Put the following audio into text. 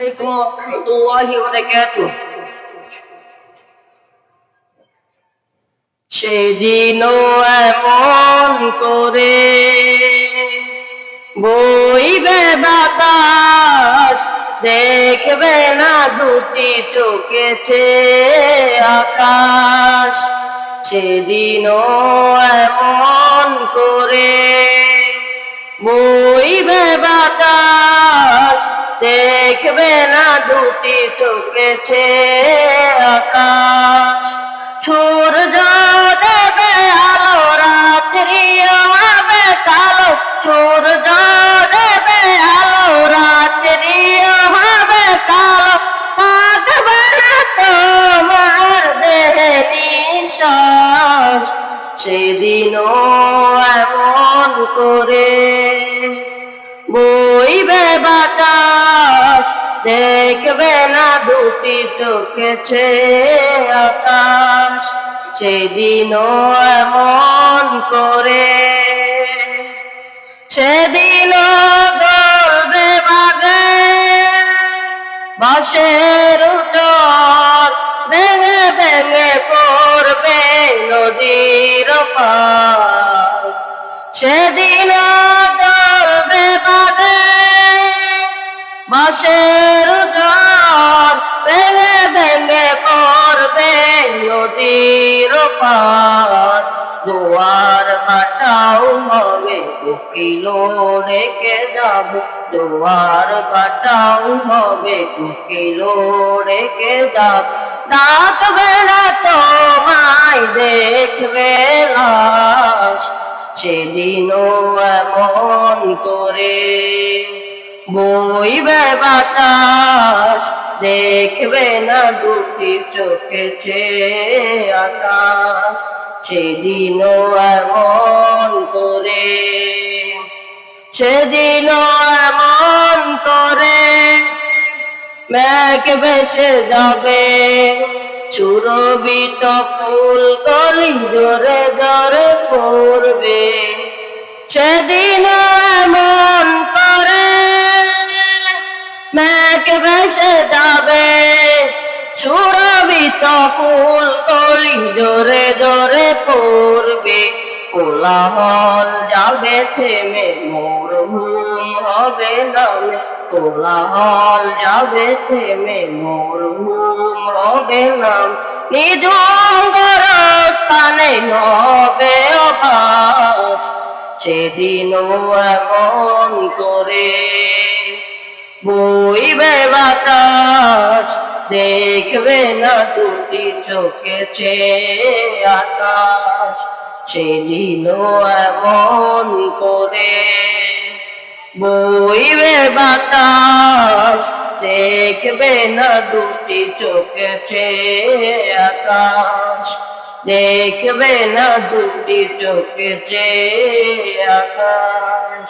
عليكم ورحمة الله وبركاته সেদিনও এমন করে বইবে বাতাস দেখবে না দুটি চোখেছে আকাশ সেদিনও এমন করে বইবে বাতাস দেখবে না দুটি চোখেছে আকাশ। সূর্য দেবে আলো, রাত্রি হবে কালো। সূর্য দেবে আলো, রাত্রি হবে কালো। থাকবে না তোমার দেহে নিঃশ্বাস। সেদিনও এমন করে বইবে বাতাস। দেখবে না দুটি চোখেছে আকাশ। সেদিনও এমন করে। সেদিনও গলবে বাগে বাসের উদর ভেঙে ভেঙে পড়বে নদীর পার সেদিন বাসের উদর ভেঙে ভেঙে পড়বে নদীর পার। জোয়ার কাটাও হবে কুকিলো রেখে যাব। জোয়ার কাটাও হবে কুকিলো রেখে যাব। ডাকবে না তোমায়, দেখবে লাশ। সেদিনও এমন করে বইবে বাতাস, দেখবে না দুটি চোখেছে আকাশ। সেদিনও এমন করে, সেদিনও এমন করে, মেঘ ভেসে যাবে চুরবিত ফুল কলি জোরে জোরে পড়বে। সেদিন ভেসে যাবে চুরবিত ফুল কলি জোরে জোরে পড়বে। কোলাহল যাবে থেমে, মোর ঘুম হবে নামে। কোলাহল যাবে থেমে, মোর ঘুম হবে নাম। নিজম স্থানে হবে অভাস। সেদিনও এমন করে বইবে বাতাস দেখবে না দুটি চোখেছে আকাশ। সেদিনও এমন করে বইবে বাতাস, দেখবে না দুটি চোখেছে আকাশ। দেখবে না দুটি চোখেছে আকাশ।